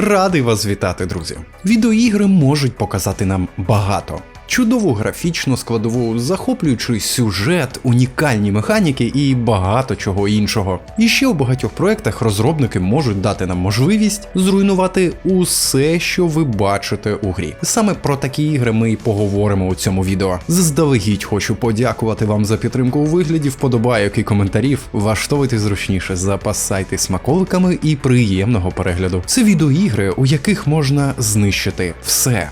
Радий вас вітати, друзі. Відеоігри можуть показати нам багато. Чудову графічну складову, захоплюючий сюжет, унікальні механіки і багато чого іншого. І ще у багатьох проєктах розробники можуть дати нам можливість зруйнувати усе, що ви бачите у грі. Саме про такі ігри ми і поговоримо у цьому відео. Заздалегідь хочу подякувати вам за підтримку у вигляді вподобайок і коментарів. Влаштовуйте зручніше, запасайте смаколиками і приємного перегляду. Це відеоігри, у яких можна знищити все.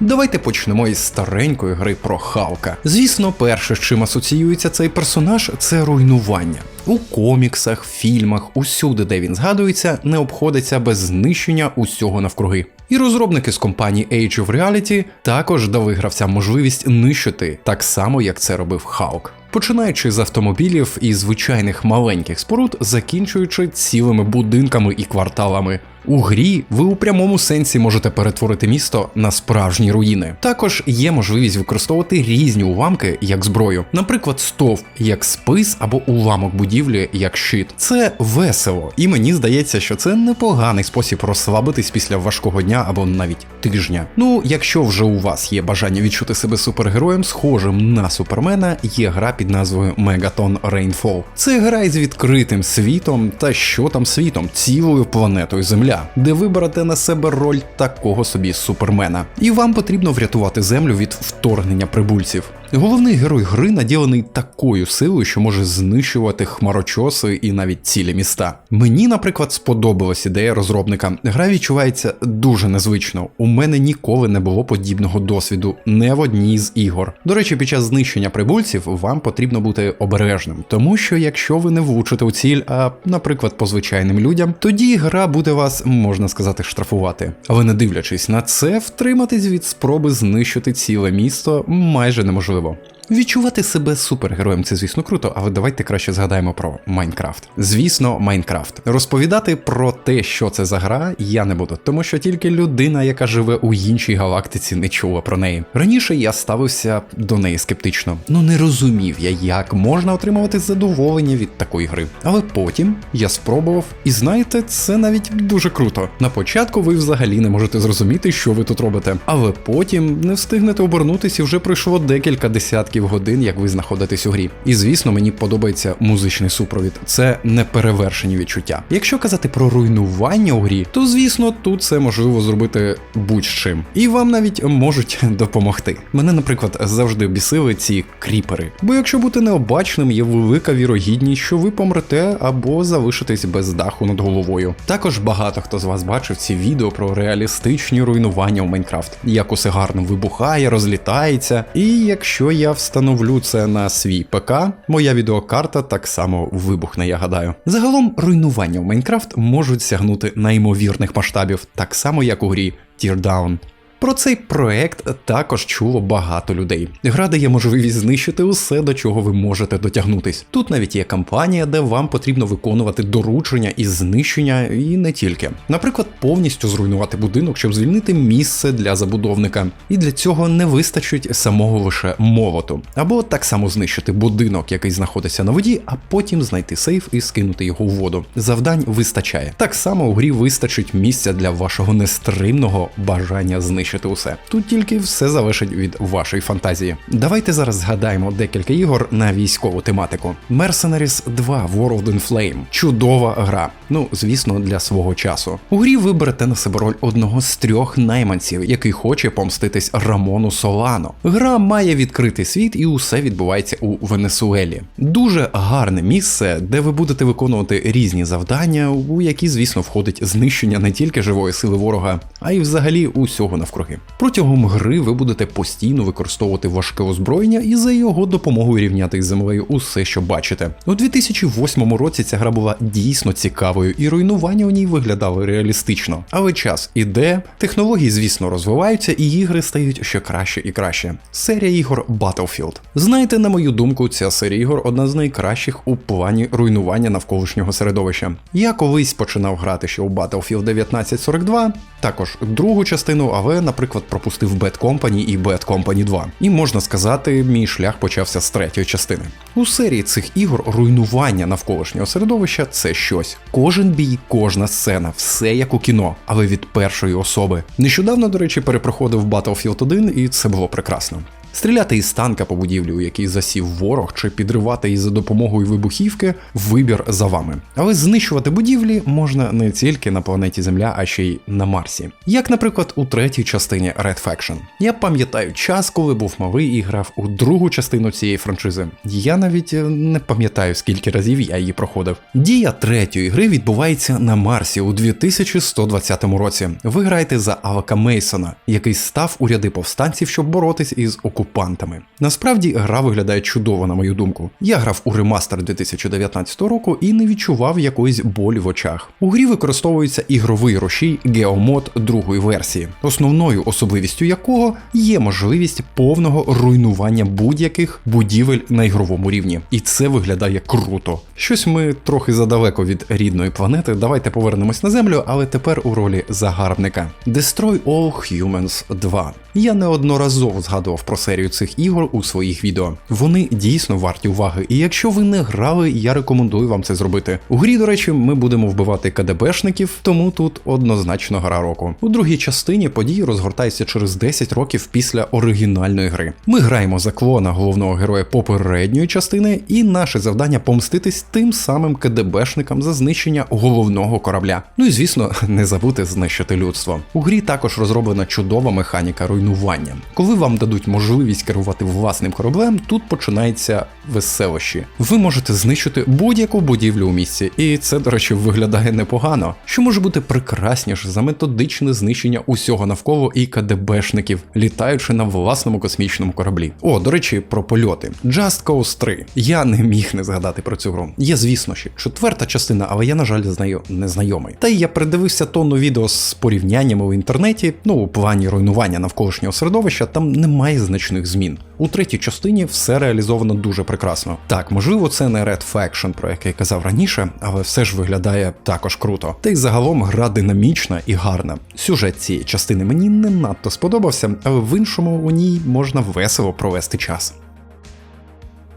Давайте почнемо із старенької гри про Халка. Звісно, перше, з чим асоціюється цей персонаж, це руйнування. У коміксах, фільмах, усюди, де він згадується, не обходиться без знищення усього навкруги. І розробники з компанії Age of Reality також дали гравцям можливість нищити, так само як це робив Халк. Починаючи з автомобілів і звичайних маленьких споруд, закінчуючи цілими будинками і кварталами. У грі ви у прямому сенсі можете перетворити місто на справжні руїни. Також є можливість використовувати різні уламки як зброю, наприклад, стовп як спис або уламок будівлі як щит. Це весело, і мені здається, що це непоганий спосіб розслабитись після важкого дня або навіть тижня. Ну, якщо вже у вас є бажання відчути себе супергероєм, схожим на супермена, є гра під назвою Megaton Rainfall. Це гра із відкритим світом та що там світом, цілою планетою Земля де ви берете на себе роль такого собі супермена, і вам потрібно врятувати землю від вторгнення прибульців. Головний герой гри наділений такою силою, що може знищувати хмарочоси і навіть цілі міста. Мені, наприклад, сподобалась ідея розробника. Гра відчувається дуже незвично. У мене ніколи не було подібного досвіду, не в одній з ігор. До речі, під час знищення прибульців вам потрібно бути обережним, тому що якщо ви не влучите у ціль, а, наприклад, по звичайним людям, тоді гра буде вас, можна сказати, штрафувати. Але не дивлячись на це, втриматись від спроби знищити ціле місто майже неможливо. его. Відчувати себе супергероєм це, звісно, круто, але давайте краще згадаємо про Майнкрафт. Звісно, Майнкрафт. Розповідати про те, що це за гра, я не буду, тому що тільки людина, яка живе у іншій галактиці, не чула про неї. Раніше я ставився до неї скептично. Ну не розумів я, як можна отримувати задоволення від такої гри. Але потім я спробував, і знаєте, це навіть дуже круто. На початку ви взагалі не можете зрозуміти, що ви тут робите, але потім не встигнете обернутися і вже пройшло декілька десятків годин, як ви знаходитесь у грі. І звісно, мені подобається музичний супровід. Це неперевершені відчуття. Якщо казати про руйнування у грі, то звісно тут це можливо зробити будь-чим. І вам навіть можуть допомогти. Мене, наприклад, завжди бісили ці кріпери. Бо якщо бути необачним, є велика вірогідність, що ви помрете або залишитесь без даху над головою. Також багато хто з вас бачив ці відео про реалістичні руйнування у Майнкрафт, як усе гарно вибухає, розлітається. І якщо я встановлю це на свій ПК, моя відеокарта так само вибухне, я гадаю. Загалом руйнування в Майнкрафт можуть сягнути неймовірних масштабів, так само як у грі Teardown. Про цей проект також чуло багато людей. Гра дає можливість знищити усе, до чого ви можете дотягнутись. Тут навіть є кампанія, де вам потрібно виконувати доручення із знищення і не тільки. Наприклад, повністю зруйнувати будинок, щоб звільнити місце для забудовника. І для цього не вистачить самого лише молоту. Або так само знищити будинок, який знаходиться на воді, а потім знайти сейф і скинути його у воду. Завдань вистачає. Так само у грі вистачить місця для вашого нестримного бажання знищити знищити усе. Тут тільки все залежить від вашої фантазії. Давайте зараз згадаємо декілька ігор на військову тематику. Mercenaries 2 World in Flame. Чудова гра. Ну, звісно, для свого часу. У грі ви берете на себе роль одного з трьох найманців, який хоче помститись Рамону Солано. Гра має відкритий світ і усе відбувається у Венесуелі. Дуже гарне місце, де ви будете виконувати різні завдання, у які, звісно, входить знищення не тільки живої сили ворога, а й взагалі усього навкруги навкруги. Протягом гри ви будете постійно використовувати важке озброєння і за його допомогою рівняти із землею усе, що бачите. У 2008 році ця гра була дійсно цікавою, і руйнування у ній виглядали реалістично. Але час іде, технології, звісно, розвиваються, і ігри стають ще краще і краще. Серія ігор Battlefield. Знаєте, на мою думку, ця серія ігор одна з найкращих у плані руйнування навколишнього середовища. Я колись починав грати ще у Battlefield 1942, також другу частину, але наприклад, пропустив Bad Company і Bad Company 2. І можна сказати, мій шлях почався з третьої частини. У серії цих ігор руйнування навколишнього середовища це щось. Кожен бій, кожна сцена, все як у кіно, але від першої особи. Нещодавно, до речі, перепроходив Battlefield 1, і це було прекрасно. Стріляти із танка по будівлі, у якій засів ворог, чи підривати її за допомогою вибухівки вибір за вами. Але знищувати будівлі можна не тільки на планеті Земля, а ще й на Марсі. Як, наприклад, у третій частині Red Faction. Я пам'ятаю час, коли був малий і грав у другу частину цієї франшизи. Я навіть е, не пам'ятаю, скільки разів я її проходив. Дія третьої гри відбувається на Марсі у 2120 році. Ви граєте за Алака Мейсона, який став у ряди повстанців, щоб боротись із окупантами. Насправді гра виглядає чудово, на мою думку. Я грав у ремастер 2019 року і не відчував якоїсь болі в очах. У грі використовується ігровий рушій Геомод другої версії, основною особливістю якого є можливість повного руйнування будь-яких будівель на ігровому рівні. І це виглядає круто. Щось ми трохи задалеко від рідної планети. Давайте повернемось на землю, але тепер у ролі загарбника. Destroy All Humans 2. Я неодноразово згадував про серію цих ігор у своїх відео. Вони дійсно варті уваги, і якщо ви не грали, я рекомендую вам це зробити. У грі, до речі, ми будемо вбивати КДБшників, тому тут однозначно гра року. У другій частині події розгортаються через 10 років після оригінальної гри. Ми граємо за клона головного героя попередньої частини, і наше завдання помститись тим самим КДБшникам за знищення головного корабля. Ну і звісно, не забути знищити людство. У грі також розроблена чудова механіка руйнування. Коли вам дадуть можливість керувати власним кораблем, тут починається веселощі. Ви можете знищити будь-яку будівлю у місці, і це, до речі, виглядає непогано. Що може бути прекрасніше за методичне знищення усього навколо і КДБшників, літаючи на власному космічному кораблі. О, до речі, про польоти. Just Cause 3. Я не міг не згадати про цю гру. Є, звісно, ще четверта частина, але я, на жаль, з нею не знайомий. Та й я передивився тонну відео з порівняннями в інтернеті. Ну, у плані руйнування навколишнього середовища там немає значних змін. У третій частині все реалізовано дуже прекрасно. Так, можливо, це не Red Faction, про який казав раніше, але все ж виглядає також круто. Та й загалом гра динамічна і гарна. Сюжет цієї частини мені не надто сподобався, але в іншому у ній можна весело провести час.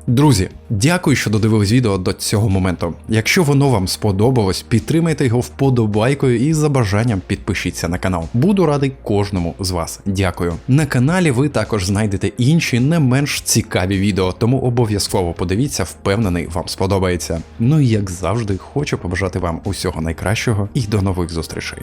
Друзі, дякую, що додивились відео до цього моменту. Якщо воно вам сподобалось, підтримайте його вподобайкою і за бажанням підпишіться на канал. Буду радий кожному з вас. Дякую. На каналі ви також знайдете інші не менш цікаві відео, тому обов'язково подивіться, впевнений, вам сподобається. Ну і як завжди, хочу побажати вам усього найкращого і до нових зустрічей.